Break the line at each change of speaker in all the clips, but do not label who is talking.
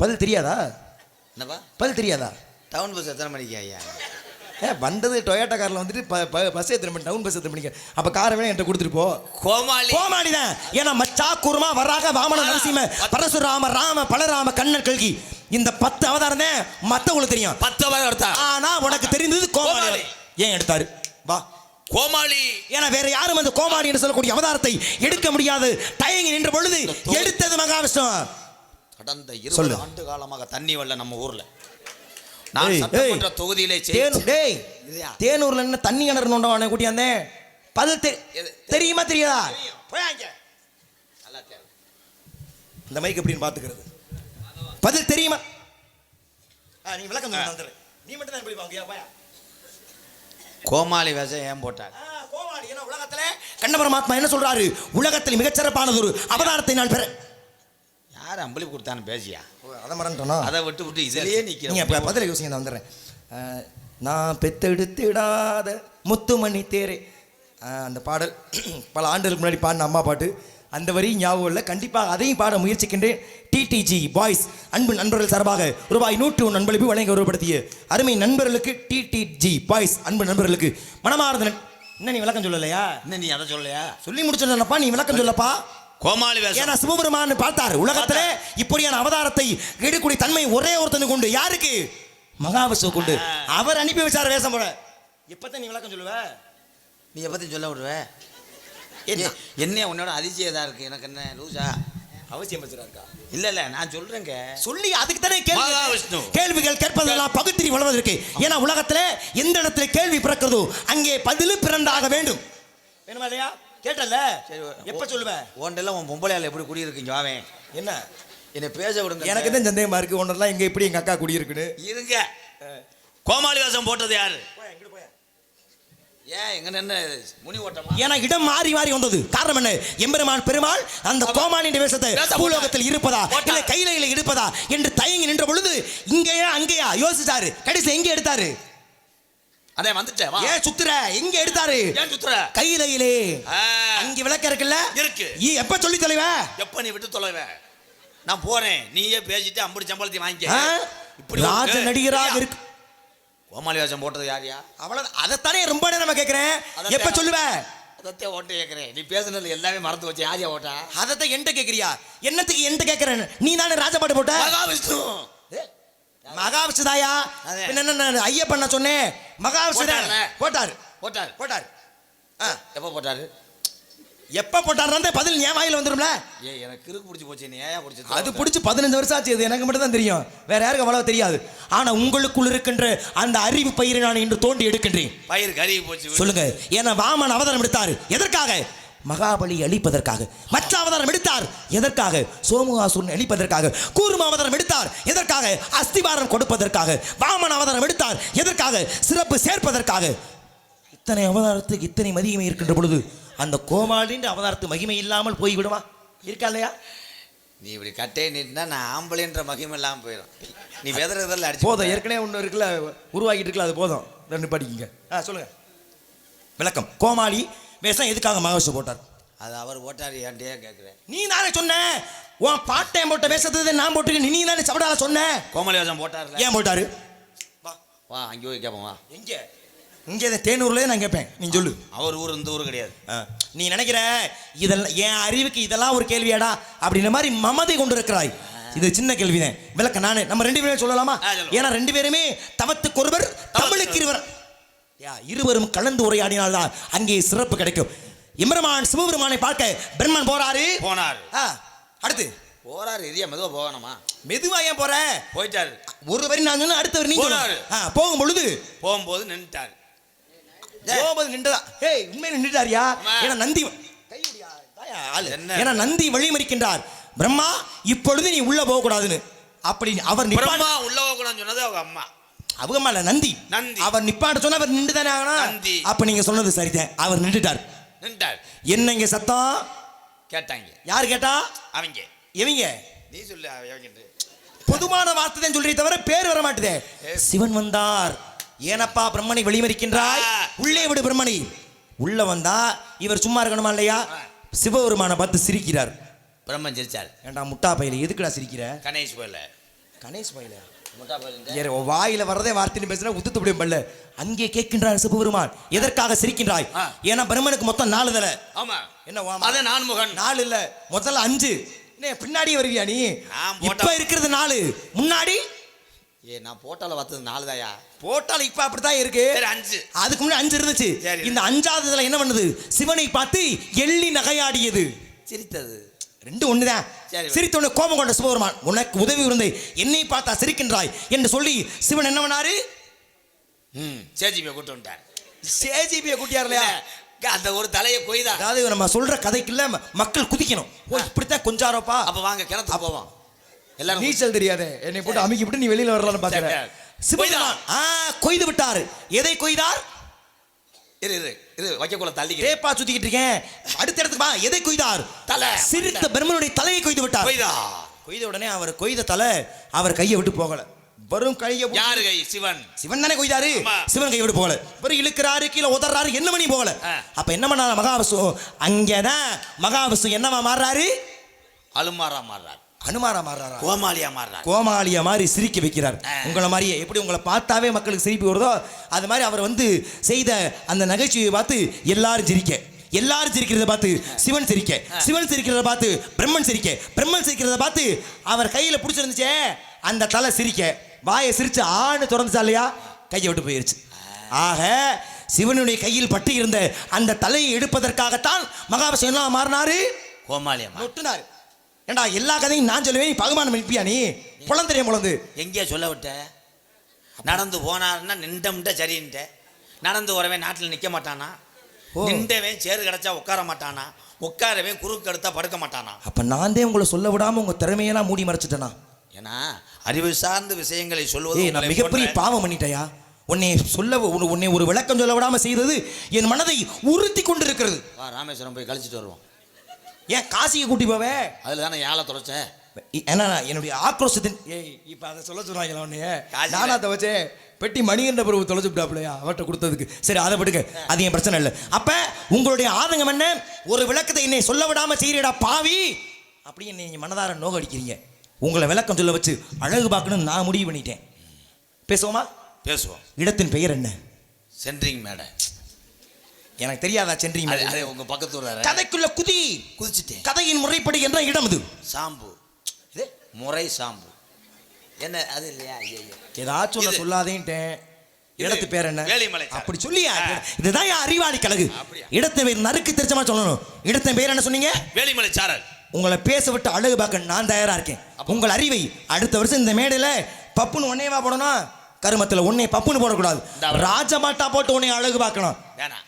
பதில் தெரியாதா?
என்னப்பா?
பதில் தெரியாதா?
டவுன் பஸ் எத்தனை மணிக்கு ஐயா?
ஏ வந்தது டொயோட்டா காரில் வந்துட்டு பஸ் எத்தனை மணி டவுன் பஸ் எத்தனை மணிக்கு. அப்போ காரை வேணா என்கிட்ட கொடுத்துட்டு போ.
கோமாளி.
கோமாளி தான். ஏன்னா மச்சா குருமா வராக வாமன நரசிம்ம பரசுராம ராம பலராம கண்ணன் கல்கி. இந்த பத்து அவதாரம் தான் மத்தவங்களுக்கு தெரியும்.
பத்து பேர் எடுத்தா?
ஆனா உனக்கு தெரிந்தது கோமாளி.
கோமாளி.
ஏன் எடுத்தாரு? வா.
கோமாளி.
ஏன்னா வேற யாரும் அந்த கோமாளி என்று சொல்லக்கூடிய அவதாரத்தை எடுக்க முடியாது. தயங்கி நின்ற பொழுது எடுத்தது மகாவிஷ்ணு.
கடந்த. இருபது ஆண்டு காலமாக தண்ணி வரல நம்ம ஊர்ல நான் சட்டமன்ற. தொகுதியிலே
டேய்? தேனூர்ல என்ன தண்ணி கிணறு நோண்டவானே கூட்டியாந்தேன் பதில்? தெரியுமா தெரியாதா. இந்த மைக் எப்படின்னு பாத்துக்கிறது பதில் தெரியுமா நீ விளக்கம். நீ மட்டும் தான் எப்படி வாங்கியா
கோமாளி வேஷம் ஏன் போட்டார்
ஆ, கோமாளி ஏன்னா உலகத்துல கண்ண பரமாத்மா என்ன சொல்றாரு உலகத்தில் மிகச்சிறப்பானது ஒரு அவதாரத்தை நான் பெற
யார் அம்பளி கொடுத்தான்னு பேசியா?
அதை மறந்துட்டோம்
அதை விட்டு விட்டு இதுலயே
நீங்க இப்ப
நிக்கிறேன்
பதில யோசிங்க நான் வந்துடுறேன். நான் பெத்தெடுத்திடாத முத்துமணி தேரே. அந்த பாடல் பல ஆண்டுகளுக்கு முன்னாடி பாடின அம்மா பாட்டு. அந்த வரி ஞாபகம் இல்லை. கண்டிப்பாக அதையும் பாட முயற்சிக்கின்றேன். டிடிஜி பாய்ஸ் அன்பு நண்பர்கள் சார்பாக ரூபாய் நூற்று ஒன்று நண்பளிப்பு வழங்கி கௌரவப்படுத்திய அருமை நண்பர்களுக்கு டிடிஜி பாய்ஸ் அன்பு நண்பர்களுக்கு மனமார்ந்த என்ன நீ விளக்கம் சொல்லலையா?
என்ன நீ அதை சொல்லலையா?
சொல்லி முடிச்சிடலப்பா நீ விளக்கம் சொல்லப்பா.
கோமாளி வேஷம்.
ஏன்னா சிவபெருமான் பார்த்தார். உலகத்திலே இப்படியான அவதாரத்தை எடுக்கூடிய தன்மை ஒரே ஒருத்தனுக்கு உண்டு. யாருக்கு? மகாவிஷ்ணு கொண்டு அவர் அனுப்பி வச்சார் வேஷம் போட. எப்பத்தான் நீ விளக்கம் சொல்லுவ?
நீ எப்பத்தி சொல்ல விடுவ?
என்ன?
உன்னோட அதிசயம் இதா இருக்கு? எனக்கு என்ன லூசா?
அவசியம் வச்சிருக்கா
இல்ல இல்ல நான் சொல்றேங்க.
சொல்லி அதுக்கு தானே கேள்வி
மகாவிஷ்ணு.
கேள்விகள் கேட்பதெல்லாம் பகுத்தறி வளர்வதற்கு. ஏன்னா உலகத்திலே எந்த இடத்துல கேள்வி பிறக்கிறதோ அங்கே பதில் பிறந்தாக வேண்டும். வேணுமா இல்லையா? கேட்டல?
சரி
எப்ப சொல்லுவ?
உன்டெல்லாம் உன் பொம்பளையால எப்படி குடியிருக்கீங்க வாவேன்
என்ன?
என்னை பேச விடுங்க
எனக்கு தான் சந்தேகமா இருக்கு. ஒன்றெல்லாம் எங்க எப்படி எங்க அக்கா குடியிருக்குன்னு?
இருங்க. கோமாளி வேஷம் போட்டது யாரு? ஏன் எங்க நின்று முனி ஓட்டமா?
ஏன்னா இடம் மாறி மாறி வந்தது. காரணம் என்ன? எம்பெருமான் பெருமாள் அந்த கோமாளின் வேஷத்தை. பூலோகத்தில் இருப்பதா. இல்ல கையில இருப்பதா என்று தயங்கி நின்ற பொழுது இங்கேயா அங்கேயா? யோசிச்சாரு. கடைசியில் எங்க எடுத்தாரு?
அதே வந்துட்டேன் வா.
ஏன் சுத்துற? எங்க எடுத்தாரு?
ஏன் சுத்துற?
கையிலையிலே. அங்க விளக்க இருக்குல்ல?
இருக்கு.
ஈ, எப்ப சொல்லி தலைவ?
எப்ப நீ விட்டு தொலைவ? நான் போறேன். நீயே பேசிட்டு அம்படி சம்பளத்தை வாங்கிக்க? இப்படி
ராஜ நடிகராக இருக்கு.
கோமாளி வேஷம் போட்டது யாரியா
அவ்வளவு அதைத்தானே ரொம்ப நேரம் கேட்கிறேன். எப்ப சொல்லுவ?
அதத்தே ஓட்டு கேட்கிறேன் நீ பேசுனது எல்லாமே மறந்து வச்சு யாரியா ஓட்டா?
அதத்தை என்கிட்ட கேக்குறியா? என்னத்துக்கு என்கிட்ட கேக்குறேன் நீ தானே ராஜபாட்டு போட்ட?
மகாவிஷ்ணு.
மகாவிஷ்ணுதாயா?
அதே.
பின்ன என்ன நான் நான் சொன்னேன் மகாவிஷ்ணு? போட்டாரு.
போட்டார்.
போட்டாரு.
எப்ப போட்டாரு?
எப்ப போட்டாருன்னா பதில் என் வாயில வந்துரும்ல?
ஏ எனக்கு கிறுக்கு பிடிச்சி போச்சு நீ ஏன் பிடிச்சது
அது பிடிச்சி பதினஞ்சு வருஷம் ஆச்சு இது எனக்கு மட்டும் தான் தெரியும். வேற யாருக்கும் அவ்வளவு தெரியாது. ஆனா உங்களுக்குள் இருக்கின்ற அந்த அறிவு பயிரை நான் இன்று தோண்டி எடுக்கின்றேன்.
பயிர் கருகி போச்சு.
சொல்லுங்க. ஏன்னா வாமன் அவதாரம் எடுத்தார். எதற்காக? மகாபலி அழிப்பதற்காக. மற்ற அவதாரம் எடுத்தார் எதற்காக? சோமுகாசுரன் அழிப்பதற்காக. கூர்ம அவதாரம் எடுத்தார் எதற்காக? அஸ்திவாரம் கொடுப்பதற்காக. வாமன் அவதாரம் எடுத்தார் எதற்காக? சிறப்பு சேர்ப்பதற்காக. இத்தனை அவதாரத்துக்கு இத்தனை மதிமை இருக்கின்ற பொழுது அந்த கோமாளின்ற அவதாரத்து மகிமை இல்லாமல் போய்விடுமா? இருக்கா இல்லையா?
நீ இப்படி கட்டே நீட்டினா நான் ஆம்பளைன்ற மகிமை இல்லாமல் போயிடும் நீ வெதறதில் அடிச்சு
போதும் ஏற்கனவே ஒன்று இருக்குல்ல உருவாக்கிட்டு இருக்குல்ல அது போதும். ரெண்டு படிக்கிங்க ஆ சொல்லுங்க. விளக்கம். கோமாளி வேஷம் எதுக்காக மகாவிஷ்ணு போட்டார்?
அது அவர் ஓட்டார் ஏன்ட்டே கேட்குறேன்
நீ தானே சொன்ன? உன் பாட்டையன் போட்ட வேஷத்தை நான் போட்டுக்க நீ தானே சபடால சொன்ன?
கோமலி வேஷம் போட்டார்ல.
ஏன் போட்டாரு?
வா அங்கே போய் கேட்போம் வா.
எங்க? இங்கே இந்த தேனூர்லயே நான் கேட்பேன் நீ சொல்லு.
அவர் ஊர் இந்த ஊர் கிடையாது.
நீ நினைக்கிற இதெல்லாம் என் அறிவுக்கு இதெல்லாம் ஒரு கேள்வியாடா? அப்படின்ற மாதிரி மமதை கொண்டு இருக்கிறாய் இது சின்ன கேள்விதான். விளக்க நானு நம்ம ரெண்டு பேரும் சொல்லலாமா. ஏன்னா ரெண்டு பேருமே தவத்துக்கு ஒருவர் தமிழுக்கு இருவர். இருவரும் கலந்து உரையாடினால்தான் அங்கே சிறப்பு கிடைக்கும். இம்ரமான் சிவபெருமானை பார்க்க பிரம்மன் போறாரு.
போனார்.
அடுத்து.
போறார் எரியா மெதுவாக போகணுமா?
மெதுவா ஏன் போற?
போயிட்டாரு.
ஒரு வரி நான் சொன்ன அடுத்த வரி நீ
போனாரு.
சொல்லு. ஆ, போகும் பொழுது.
போகும்போது நின்றுட்டார்
போகும்போது நின்றதா ஏய் உண்மையில நின்றுட்டாரியா. ஏன்னா நந்தி? ஏன்னா நந்தி வழிமறிக்கின்றார். பிரம்மா இப்பொழுது நீ உள்ள போக கூடாதுன்னு அப்படி அவர்
உள்ள போகக்கூடாதுன்னு சொன்னது அவங்க அம்மா.
அவங்க இல்ல நந்தி.
நந்தி.
அவர் நிப்பாட்ட சொன்னா அவர் நின்று தானே ஆகணும்.
நந்தி.
அப்ப நீங்க சொன்னது சரிதான். அவர் நின்றுட்டார்.
நின்றுட்டார்
என்ன இங்க சத்தம்?
கேட்டாங்க.
யார் கேட்டா?
அவங்க.
இவங்க
நீ சொல்லு அவங்க
பொதுவான வார்த்தை தான் சொல்றீ தவிர பேர் வர மாட்டுதே. சிவன் வந்தார். ஏனப்பா பிரம்மனை வெளிமறிக்கின்றாய். உள்ளே விடு பிரம்மனை. உள்ள வந்தா இவர் சும்மா இருக்கணுமா இல்லையா? சிவபெருமானை பார்த்து சிரிக்கிறார்.
பிரம்மன் சிரிச்சார்.
ஏன்டா முட்டா பையில எதுக்குடா சிரிக்கிற?
கணேஷ் போயில
கணேஷ் மயில வாயில வரதே வார்த்தைன்னு பேசுனா உத்துத்து முடியும் பல்ல. அங்கே கேட்கின்றார் சிவபெருமான். எதற்காக சிரிக்கின்றாய். ஏன்னா பிரம்மனுக்கு மொத்தம் நாலு தலை.
ஆமா.
என்ன வாமா?
அது நான்முகன்
நாலு இல்ல முதல்ல அஞ்சு. பின்னாடி வருவியா நீ?
நான்
இப்ப இருக்கிறது நாலு. முன்னாடி?
ஏ நான் போட்டால பார்த்தது நாலு தாயா?
போட்டால் இப்ப அப்படித்தான் இருக்கு.
அஞ்சு.
அதுக்கு முன்னாடி அஞ்சு இருந்துச்சு. இந்த அஞ்சாவதுல என்ன பண்ணுது? சிவனை பார்த்து எள்ளி நகையாடியது.
சிரித்தது.
ரெண்டு ஒண்ணுதான்.
சரி.
சிரித்தோன்னு கோபம் கொண்ட சிவபெருமான் உனக்கு உதவி இருந்து என்னை பார்த்தா சிரிக்கின்றாய் என்று சொல்லி சிவன் என்ன பண்ணாரு?
ம் சேஜிபியை கூட்டு வந்துட்டார்.
சேஜிபிய கூட்டியார் இல்லையா
இல்ல, அந்த ஒரு தலையை கொய்தா.
அதாவது நம்ம சொல்ற கதைக்குள்ள மக்கள் குதிக்கணும். ஓ இப்படித்தான் கொஞ்சாரோப்பா?
அப்ப வாங்க கிணத்துக்கு போவோம். எல்லாரும்
நீச்சல் தெரியாதே என்னை போட்டு அமுக்கி விட்டு நீ வெளியில வரலாம்னு பாக்குறேன். சிவபெருமான் ஆ கொய்து விட்டார். எதை கொய்தார்?
இரு இரு. இரு வைக்கக்குள்ள தள்ளிக்கிறேன்
டேப்பா சுத்திக்கிட்டு இருக்கேன். அடுத்த இடத்துக்கு வா. எதை கொய்தார்?
தலை.
சிரித்த பிரம்மனுடைய தலையை கொய்து விட்டார்.
கொய்தா?
கொய்த உடனே அவர் கொய்த தலை அவர் கையை விட்டு போகல. வெறும் கையை
யாரு கை? சிவன்.
சிவன் தானே கொய்தாரு. சிவன் கையை விட்டு போகல. வெறும் இழுக்கிறாரு கீழே உதறாரு என்ன பண்ணி போகல. அப்ப என்ன பண்ணாரு மகாவிஷ்ணு? அங்கதான் மகாவிஷ்ணு என்னவா மாறுறாரு?
அலுமாரா மாறுறார்.
அனுமாரா மாறுறாரா?
கோமாளியா மாறுறார்.
கோமாளியா மாதிரி சிரிக்க வைக்கிறார். உங்களை மாதிரியே எப்படி உங்களை பார்த்தாவே மக்களுக்கு சிரிப்பு வருதோ அது மாதிரி அவர் வந்து செய்த அந்த நகைச்சுவையை பார்த்து எல்லாரும் சிரிக்க. எல்லாரும் சிரிக்கிறத பார்த்து சிவன் சிரிக்க. சிவன் சிரிக்கிறத பார்த்து பிரம்மன் சிரிக்க. பிரம்மன் சிரிக்கிறத பார்த்து அவர் கையில பிடிச்சிருந்துச்சே அந்த தலை சிரிக்க. வாயை சிரிச்சு ஆணு திறந்துச்சா இல்லையா? கையை விட்டு போயிருச்சு. ஆக சிவனுடைய கையில் பட்டு இருந்த அந்த தலையை எடுப்பதற்காகத்தான் என்ன மாறினாரு?
கோமாளியா மாறு.
நொட்டுனாரு. ஏண்டா எல்லா கதையும் நான் சொல்லுவேன் நீ பகுமானம் எழுப்பியா நீ? புலந்தறிய புலந்து
எங்கேயா சொல்ல விட்ட. நடந்து போனாருன்னா நின்றம்ட்ட சரின்ட்ட நடந்து வரவன் நாட்டில் நிற்க மாட்டானா. நின்றவன் சேறு கிடச்சா உட்கார மாட்டானா? உட்காரவன் குறுக்கு எடுத்தா படுக்க மாட்டானா?
அப்ப நான் தான் உங்களை சொல்ல விடாம உங்க திறமையெல்லாம் மூடி மறைச்சிட்டேனா?
ஏன்னா அறிவு சார்ந்த விஷயங்களை சொல்வது
நான்
உங்களை
மிகப்பெரிய பாவம் பண்ணிட்டயா? உன்னை சொல்ல உன்னை- ஒரு விளக்கம் சொல்ல விடாம செய்தது என் மனதை உறுத்தி கொண்டிருக்கிறது.
ராமேஸ்வரம் போய் கழிச்சிட்டு வருவோம்.
ஏன் காசியை கூட்டி போவே?
அதில் தானே ஏழை தொலைச்சேன்.
ஏன்னா என்னுடைய ஆக்ரோஷத்தின் ஏய் இப்ப அதை சொல்ல உன்னைய.
காசியில-
நானா தவச்சே பெட்டி மணிகண்ட பிரபு தொலைச்சு விட்டாப்லையா அவர்கிட்ட கொடுத்ததுக்கு. சரி அதை படுக்க. அது என் பிரச்சனை இல்லை. அப்ப உங்களுடைய ஆதங்கம் என்ன? ஒரு விளக்கத்தை என்னை சொல்ல விடாம செய்யறடா பாவி! அப்படி என்னை நீங்க மனதார நோக அடிக்கிறீங்க உங்களை விளக்கம் சொல்ல வச்சு அழகு பார்க்கணும்னு நான் முடிவு பண்ணிட்டேன். பேசுவோமா?
பேசுவோம்.
இடத்தின் பெயர் என்ன?
சென்ட்ரிங் மேடை.
எனக்கு தெரியாதா சென்றீங்க
உங்க பக்கத்து
கதைக்குள்ள குதி.
குதிச்சிட்டேன்.
கதையின் முறைப்படி என்ற இடம் இது
சாம்பு.
இது
முறை சாம்பு. என்ன அது இல்லையா?
ஏதாச்சும்
இது.
சொல்லாதேன்ட்டேன். இடத்து பேர் என்ன?
வேலிமலை.
அப்படி சொல்லியா. இதுதான் என் அறிவாளி கழகு? இடத்தை பேர் நறுக்கு தெரிச்சமா சொல்லணும். இடத்தின் பேர் என்ன சொன்னீங்க?
வேலிமலை சாரல்
உங்களை பேச விட்டு அழகு பார்க்க நான் தயாரா இருக்கேன். உங்கள் அறிவை அடுத்த வருஷம் இந்த மேடையில பப்புன்னு ஒன்னேவா போடணும். கருமத்துல உன்னை பப்புன்னு போடக்கூடாது. ராஜமாட்டா போட்டு உன்னை அழகு பார்க்கணும்.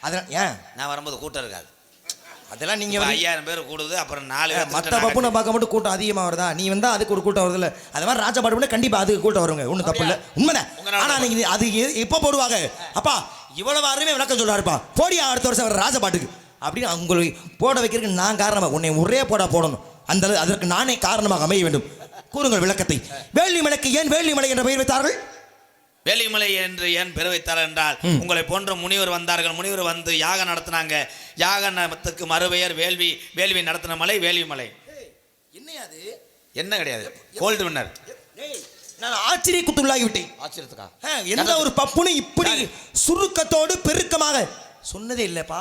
அதெல்லாம் ஏன்?
நான் வரும்போது கூட்டம் இருக்காது.
அதெல்லாம் நீங்க
இப்ப ஐயாயிரம் பேர் கூடுது அப்புறம் நாலு
மற்ற பப்புனை பார்க்க மட்டும் கூட்டம் அதிகமாக வருதா? நீ வந்தா அதுக்கு ஒரு கூட்டம் வருதுல்ல. அது மாதிரி ராஜா பாட்டு பண்ணா கண்டிப்பா அதுக்கு கூட்டம் வருங்க. ஒன்றும் தப்பு இல்லை. உண்மைதான்.
உங்க நாடு
ஆனா நீங்க இது- அது எப்போ போடுவாங்க? அப்பா இவ்வளவு அருமையாக விளக்கம் சொல்றாருப்பா போடியா அடுத்த வருஷம் வர ராஜா பாட்டுக்கு. அப்படின்னு உங்களை போட வைக்கிறதுக்கு நான் காரணமா உன்னை ஒரே போடா போடணும். அந்த அதற்கு நானே காரணமாக அமைய வேண்டும். கூறுங்கள் விளக்கத்தை. வேள்விமலைக்கு ஏன் வேள்விமலை என்ற பெயர் வைத்தார்கள்?
வேலிமலை என்று ஏன் பெரு வைத்தார் என்றால். உங்களை போன்ற முனிவர் வந்தார்கள். முனிவர் வந்து யாகம் நடத்தினாங்க. யாக நத்துக்கு மறுபெயர் வேள்வி வேள்வி நடத்தின மலை வேள்வி மலை
என்னையா அது?
என்ன கிடையாது. Gold winner.
நான் ஆச்சரியக்குட்டுள்ளாகி விட்டேன்
ஆச்சரியத்துக்கா?
எந்த ஒரு பப்புனு இப்படி சுருக்கத்தோடு பெருக்கமாக சொன்னதே இல்லப்பா.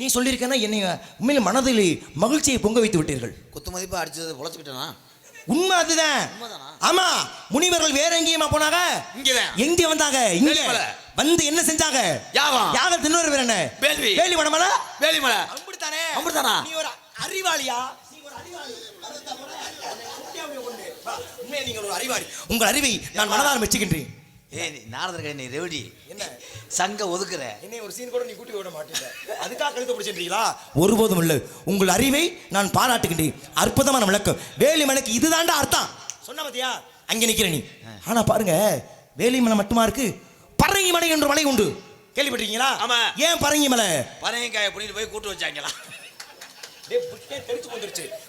நீ சொல்லியிருக்கனா என்னை உண்மையில் மனதில் மகிழ்ச்சியை பொங்க வைத்து விட்டீர்கள்.
குத்து மதிப்பு அடிச்சது பொழைச்சிக்கிட்டேனா?
உண்மை அதுதான்? ஆமா முனிவர்கள் வேற எங்கேயுமா போனாங்க?
இங்கதான்.
எங்க வந்தாங்க? இங்க. வந்து என்ன செஞ்சாங்க?
யாகம்.
யாகத்து இன்னொரு பேர் என்ன?
வேள்வி.
வேலி மடமல
வேலிமலை
அப்படித்தானே
அப்படித்தானா?
நீ ஒரு அறிவாளியா? நீ ஒரு அறிவாளி. உண்மையா நீங்கள் ஒரு அறிவாளி. உங்கள் அறிவை நான் மனதார மெச்சுகின்றேன்
ஏய் நீ நாரதர் நீ ரெவடி.
என்ன?
சங்க ஒதுக்குற.
என்னை ஒரு சீன் கூட நீ கூட்டி விட மாட்டேங்க அதுக்காக கழுத்து பிடிச்சிருக்கீங்களா? ஒருபோதும் இல்லை. உங்கள் அறிவை நான் பாராட்டுகின்றேன். அற்புதமான விளக்கம். வேலிமலைக்கு இதுதான்டா அர்த்தம். சொன்ன பாத்தியா? அங்கே நிக்கிற நீ. ஆனா பாருங்க வேலிமலை மட்டுமா இருக்கு? பரங்கி மலை என்ற மலை உண்டு. கேள்விப்பட்டிருக்கீங்களா?
ஆமா.
ஏன் பரங்கி மலை
பனையங்காயை புனிட்டு போய் கூட்டு வச்சாங்களா?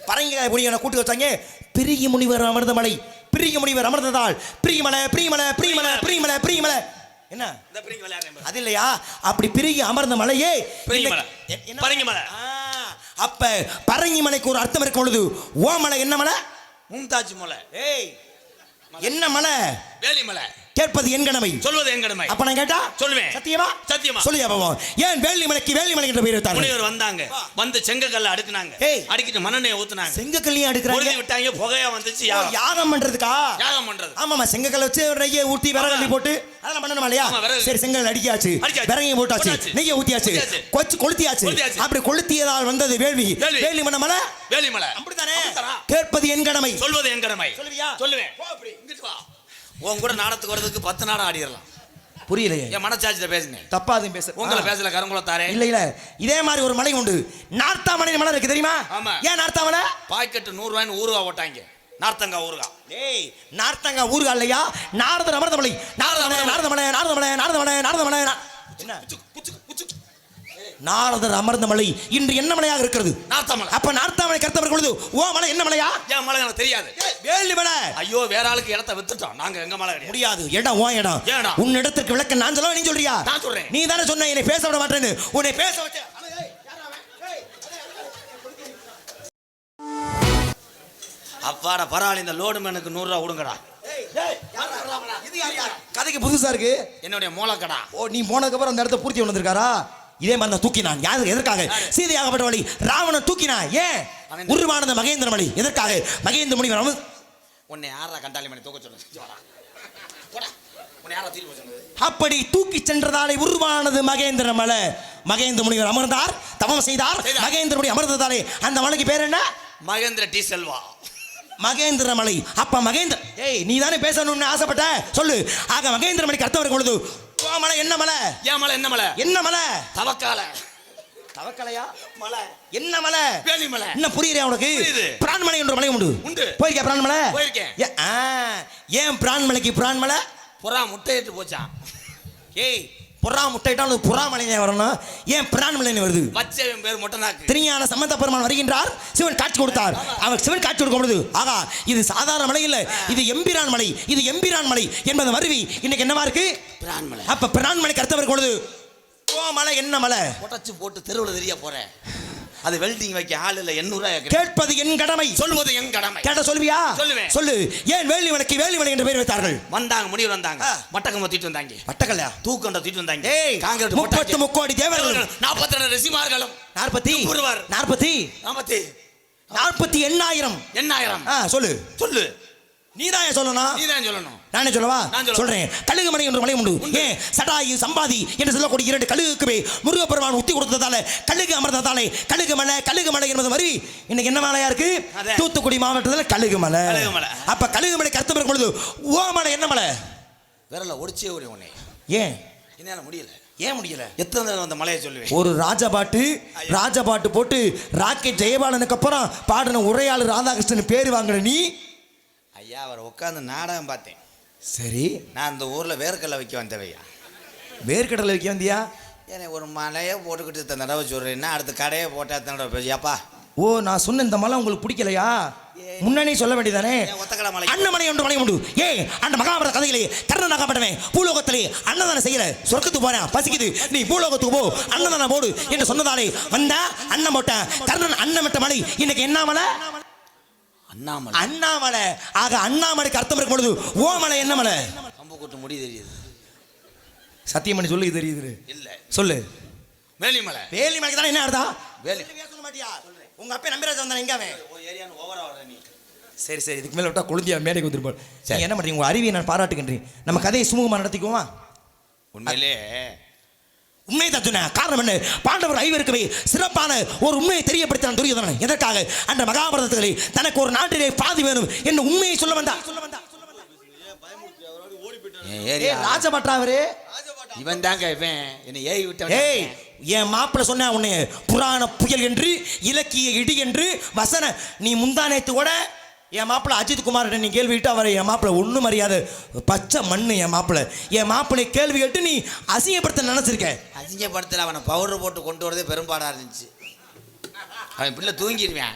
பரங்கிக்காய் புனியனை கூட்டி வச்சாங்க. பிரிய முனிவர் அமர்ந்த மலை பிரிய முனிவர் அமர்ந்ததால் பிரியமலை பிரியமலை பிரியமலை பிரியமலை பிரியமலை என்ன?
பிரிங்க
அது இல்லையா? அப்படி பிரிகி அமர்ந்த மலையே
பிரிங்கி மலை. பரங்கி மலை.
அப்ப பரங்கி மலைக்கு ஒரு அர்த்தம் இருக்கும் பொழுது ஓ மலை என்ன மலை?
மும்தாஜ் மலை.
ஏய் என்ன மலை?
வேலிமலை
கேட்பது என் கடமை.
சொல்வது என் கடமை.
அப்ப நான் கேட்டா?
சொல்லுவேன்.
சத்தியமா?
சத்தியமா.
சொல்லியா பாவம் ஏன் வேலி மலைக்கு வேலி மலை என்ற பெயர் வைத்தார்கள்
முனிவர் வந்தாங்க. வந்து செங்கக்கல்ல அடுக்குனாங்க.
ஏய்.
அடிக்கிட்டு மண்ணெண்ணெய் ஊத்துனாங்க.
செங்கக்கல்லையும் அடுக்கிறாங்க.
விட்டாங்க புகையா வந்துச்சு யாகம்.
பண்றதுக்கா?
யாகம் பண்றது.
ஆமாமா செங்கக்கல்ல வச்சு நெய்யை ஊத்தி விறகு போட்டு அதெல்லாம் பண்ணணுமா இல்லையா. சரி செங்கல் அடிக்காச்சு. விறகையும் போட்டாச்சு. நெய்யை ஊத்தியாச்சு. கொச்சு கொளுத்தியாச்சு. அப்படி கொளுத்தியதால் வந்தது வேள்வி. வேலி மலை?
வேலிமலை
அப்படித்தானே?
அப்படித்தானா?
கேட்பது என் கடமை.
சொல்வது என் கடமை.
சொல்லுவியா?
சொல்லுவேன். உன் கூட நாடத்துக்கு வரதுக்கு பத்து நாடம் ஆடிடலாம்.
புரியலையே.
என் மனச்சாட்சியில பேசுங்க
தப்பா அதுவும் பேச
உங்களை. பேசல கருங்குளத்தாரே.
இல்ல இல்ல. இதே மாதிரி ஒரு மலை உண்டு. நார்த்தாமலை மலை இருக்கு தெரியுமா?
ஆமா.
ஏன் நார்த்தாமலை?
பாக்கெட்டு நூறு ரூபாய்னு ஊறுகா போட்டாங்க. நார்த்தங்கா ஊறுகா
ஏய் நார்த்தங்க ஊருகா இல்லையா? நாரதர் அமர்தமலை. நாரதமலை நாரதமலை நாரதமலை நாரதமலை நாரதமலை என்ன. நாரதர் அமர்ந்த மலை. இன்று என்ன மலையாக இருக்கிறது?
நார்த்தமலை
அப்ப நார்த்தாமலை கருத்தவர் பொழுது ஓ மலை என்ன மலையா?
என் மலை எனக்கு தெரியாது.
வேலி மலை.
ஐயோ வேற ஆளுக்கு இடத்த வித்துட்டோம். நாங்க எங்க மலை
முடியாது. இடம் ஓ இடம்? உன் இடத்திற்கு விளக்க நான் சொல்ல நீ சொல்றியா?
நான் சொல்றேன்.
நீ தானே சொன்ன என்னை பேச விட மாட்டேன்னு. உன்னை பேச வச்ச
அப்பாடா பரவாயில்ல இந்த லோடு மேனுக்கு நூறு ரூபா கொடுங்கடா.
கதைக்கு புதுசா இருக்கு.
என்னுடைய மூலக்கடா
ஓ நீ போனதுக்கப்புறம் அந்த இடத்த பூர்த்தி வந்திருக்காரா இதே மாதிரி தான் தூக்கினான். யாரு எதற்காக? சீதையாகப்பட்ட வழி. ராவணன் தூக்கினான். ஏன்?
அவன்
உருவானது மகேந்திர மணி எதற்காக? மகேந்திர முனி ராம
உன்னை யாரா கண்டாளி மணி தூக்க சொன்னது?
அப்படி தூக்கி சென்றதாலே உருவானது மகேந்திர மலை மகேந்திர முனிவர் அமர்ந்தார் தவம் செய்தார். மகேந்திர முனி அமர்ந்ததாலே அந்த மலைக்கு பேர் என்ன?
மகேந்திர டி செல்வா.
மகேந்திர மலை அப்ப மகேந்திர ஏய் நீ தானே பேசணும்னு ஆசைப்பட்ட? சொல்லு. ஆக மகேந்திர மலைக்கு அர்த்தம் வரும் பொழுது மலை என்ன மலை?
ஏன் மலை என்ன மலை?
என்ன மலை?
தவக்கால.
தவக்கலையா?
மலை.
என்ன மலை?
வேலிமலை
என்ன புரியுறா உனக்கு. பிரான்மலை என்ற மலை உண்டு.
உண்டு.
போயிருக்கியா பிரான்மலை
போயிருக்கேன்.
ஏன் பிரான்மலைக்கு பிரான்மலை
புறா முட்டையிட்டு போச்சான்
ஏய் புறா முட்டைட்டாலும் புறா மலையிலே வரணும் ஏன் பிரான்மலைன்னு வருது?
வச்சவன் பேர் முட்டனாக்கு
திருஞான சம்பந்த பெருமான் வருகின்றார் சிவன் காட்சி கொடுத்தார். அவர் சிவன் காட்சி கொடுக்கும் பொழுது ஆகா இது சாதாரண மலை இல்ல இது எம்பிரான் மலை இது எம்பிரான் மலை என்பது மருவி இன்னைக்கு என்னவா இருக்கு?
பிரான்மலை.
அப்ப பிரான் மலைக்கு அர்த்தம் பொழுது ஓ மலை என்ன மலை?
உடச்சு போட்டு தெருவில் தெரிய போறேன்? அது வெல்டிங் வைக்க ஆள் இல்லை எண்ணூறு
கேட்பது என் கடமை.
சொல்வது என் கடமை.
கேட்ட சொல்வியா
சொல்லுவேன்.
சொல்லு. ஏன் வேலி மலைக்கு வேலி மலை என்று பெயர் வைத்தார்கள்?
வந்தாங்க முடிவு வந்தாங்க. மட்டக்கம் தூக்கிட்டு வந்தாங்க.
பட்டக்கல்லையா
தூக்கண்ட தூக்கிட்டு வந்தாங்க.
ஏய்
காங்கிரட்
முப்பத்து முக்கோடி தேவர்கள்.
நாற்பத்தி ரெண்டு ரிசிமார்களும்.
நாற்பத்தி. நாற்பத்தி.
நாற்பத்தி.
நாற்பத்தி எண்ணாயிரம்.
எண்ணாயிரம்.
ஆ சொல்லு.
சொல்லு.
நீதான் சொல்லணும்?
நீதான் சொல்லணும்?
நானே சொல்லவா?
நான்?
சொல்றேன். கழுகு மலை என்ற மலை உண்டு. ஏன்? சடாயு சம்பாதி என்று சொல்லக்கூடிய இரண்டு கழுகுக்குமே முருகப்பெருமான் உத்தி கொடுத்ததால கழுகு அமர்ந்ததாலே கழுகு மலை கழுகு மலை என்பது மருவி இன்னைக்கு என்ன மலையா இருக்கு. தூத்துக்குடி மாவட்டத்தில் கழுகு மலை.
கழுகு மலை.
அப்ப கழுகு மலை கருத்து பெறும் பொழுது ஓ மலை என்ன மலை?
விரல ஒடிச்சே ஒரு உன்னை.
ஏன்?
என்னால முடியல.
ஏன் முடியல?
எத்தனை தடவை அந்த மலையை சொல்லுவேன்?
ஒரு ராஜபாட்டு ராஜபாட்டு போட்டு ராக்கெட் ஜெயபாலனுக்கு அப்புறம் பாடின உரையாளர் ராதாகிருஷ்ணன் பேர் வாங்கின நீ
ஐயா அவர் உட்காந்து நாடகம் பார்த்தேன்.
சரி.
நான் இந்த ஊர்ல வேர்க்கல்ல வைக்க வந்தவையா?
வேர்க்கடலை வைக்க வந்தியா?
எனக்கு ஒரு மலையை போட்டுக்கிட்டு இத்தனை தடவை சொல்றேன்னா அடுத்த கடையை போட்டா எத்தனை தடவை பேசியாப்பா
ஓ நான் சொன்ன இந்த மலை உங்களுக்கு பிடிக்கலையா? முன்னணி சொல்ல வேண்டியதானே
ஏன் ஒத்தக்கடை மலை?
அண்ணமனை ஒன்று மலை உண்டு. ஏ அந்த மகாபாரத கதையிலே கர்ணனாகப்பட்டவன் பூலோகத்திலே அன்னதானம் செய்யற சொர்க்கத்துக்கு போறேன் பசிக்குது. நீ பூலோகத்துக்கு போ அன்னதானம் போடு என்று சொன்னதாலே வந்தா அன்னம் போட்டேன் கர்ணன் அன்னமிட்ட மலை. இன்னைக்கு என்ன மலை?
அண்ணாமலை.
அண்ணாமலை. ஆக அண்ணாமலைக்கு அர்த்தம் இருக்கும் பொழுது ஓ மலை என்ன மலை?
கம்பு கூட்டு முடி தெரியுது.
சத்தியமணி சொல்லி தெரியுது.
இல்ல.
சொல்லு.
வேலிமலை.
வேலி மலைக்கு தானே என்ன அர்த்தம்?
வேலி
சொல்ல மாட்டியா? உங்க அப்பா நம்பிராஜ் வந்தானே எங்க அவன்?
ஏரியான்னு ஓவரா வர நீ.
சரி சரி இதுக்கு மேல விட்டா கொழுந்தியா மேடைக்கு வந்துருப்பாள் நீங்க என்ன பண்றீங்க? உங்க அறிவியை நான் பாராட்டுகின்றேன். நம்ம கதையை சுமூகமா நடத்திக்குவோமா?
உண்மையிலே
உண்மை தான் சொன்னேன். காரணம் என்ன? பாண்டவர் ஐவருக்குமே சிறப்பான ஒரு உண்மையை தெரியப்படுத்தினான் துரியோதனன். எதற்காக? அந்த மகாபாரதத்திலே தனக்கு ஒரு நாட்டிலே பாதி வேணும் என்ன உண்மையை சொல்ல வந்தா சொல்ல வந்தா ராஜபட்டாவரே
இவன் தாங்க இவன். என்னை ஏறி விட்டவன்
ஏய் என் மாப்பிள்ள சொன்ன உன்னை புராண புயல் என்று இலக்கிய இடி என்று வசன நீ முந்தானேத்து கூட என் மாப்பிள்ள அஜித் குமார் நீ கேள்வி கேட்டு அவரை என் மாப்பிள்ள ஒன்றும் அறியாத பச்சை மண்ணு என் மாப்பிள்ள என் மாப்பிள்ளை கேள்வி கேட்டு நீ அசிங்கப்படுத்த நினைச்சிருக்க.
அசிங்கப்படுத்தல அவனை பவுடர் போட்டு கொண்டு வரதே பெரும்பாடா இருந்துச்சு. அவன் பிள்ளை தூங்கிடுவேன்.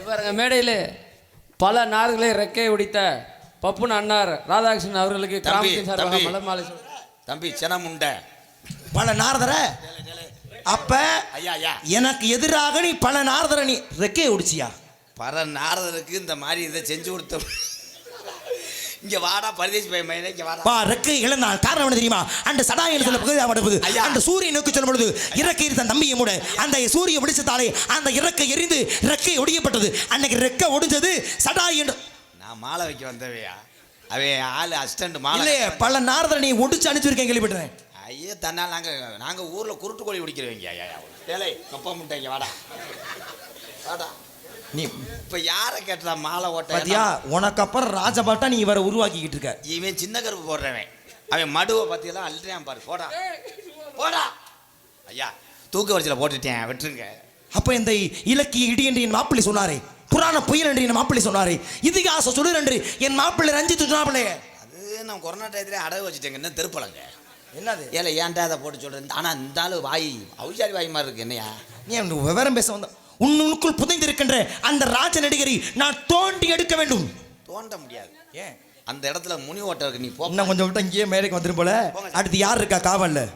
இவருங்க மேடையில் பல நாடுகளை ரெக்கை உடித்த பப்புன் அன்னார் ராதாகிருஷ்ணன் அவர்களுக்கு
தம்பி,
கிராமத்தின்
பல நாரதர. அப்ப எனக்கு எதிராக நீ பல நாரதரை நீ ரெக்கையை ஒடிச்சியா?
பர நாரதருக்கு இந்த மாதிரி இதை செஞ்சு கொடுத்த இங்க வாடா பரதேசி பையன் மயனே, இங்க வாடா.
வா ரெக்கை இழந்தான் காரணம் என்ன தெரியுமா? அந்த சடாயில் சொல்ல பகுதி அவனது
ஐயா.
அந்த சூரியன் நோக்கி சொல்லும் பொழுது இறக்கை இருந்த தம்பியை மூட. அந்த சூரிய ஒடிச்சதாலே அந்த இறக்கை எரிந்து ரெக்கை ஒடியப்பட்டது. அன்னைக்கு ரெக்கை ஒடிஞ்சது சடாய் என்று
நான் மாலை வைக்க வந்தவையா? அவன் ஆளு அசிஸ்டன்ட் மாலை
இல்லையே பல நாரதரை நீ ஒடிச்சு அனுப்பிச்சிருக்கேன் கேள்விப்பட்டேன்
ஐயோ தன்னால் நாங்க நாங்க ஊர்ல குருட்டு கோழி பிடிக்கிறவங்க ஐயா ஏலே கப்பா முட்டைங்க வாடா. வாடா.
நீ
இப்ப யாரை கேட்டா மாலை ஓட்ட
பாத்தியா உனக்கு அப்புறம் ராஜபாட்டா நீ இவரை உருவாக்கிக்கிட்டு இருக்க.
இவன் சின்ன கருப்பு போடுறவன். அவன் மடுவை பத்தியெல்லாம் அள்ளுறான் பாரு. போடா. போடா. ஐயா தூக்க வரிசையில் போட்டுட்டேன். விட்டுருங்க.
அப்ப இந்த இலக்கிய இடி என்று என் மாப்பிள்ளை சொன்னாரே. புராண புயல் என்று என் மாப்பிள்ளை சொன்னாரே. இதிகாச சுடர் என்று என் மாப்பிள்ளை ரஞ்சித் சொன்னாப்பிள்ளே
அது நான் கொரோனா டயத்துல அடகு வச்சுட்டேங்க. என்ன திருப்பலங்க.
என்னது?
ஏல ஏன்டா அதை போட்டு சொல்றேன் ஆனா இந்த ஆளு வாய் அவுசாரி வாய் மாதிரி இருக்கு என்னையா?
நீ அவனுக்கு விவரம் பேச வந்த உன்னுக்குள் புதைந்திருக்கின்ற அந்த ராஜ நடிகரை நான் தோண்டி எடுக்க வேண்டும்.
தோண்ட முடியாது.
ஏன்?
அந்த இடத்துல முனி ஓட்ட இருக்கு நீ போ.
இன்னும் கொஞ்சம் விட்டு இங்கேயே மேடைக்கு வந்துடும் போல. அடுத்து யார் இருக்கா காவல்ல?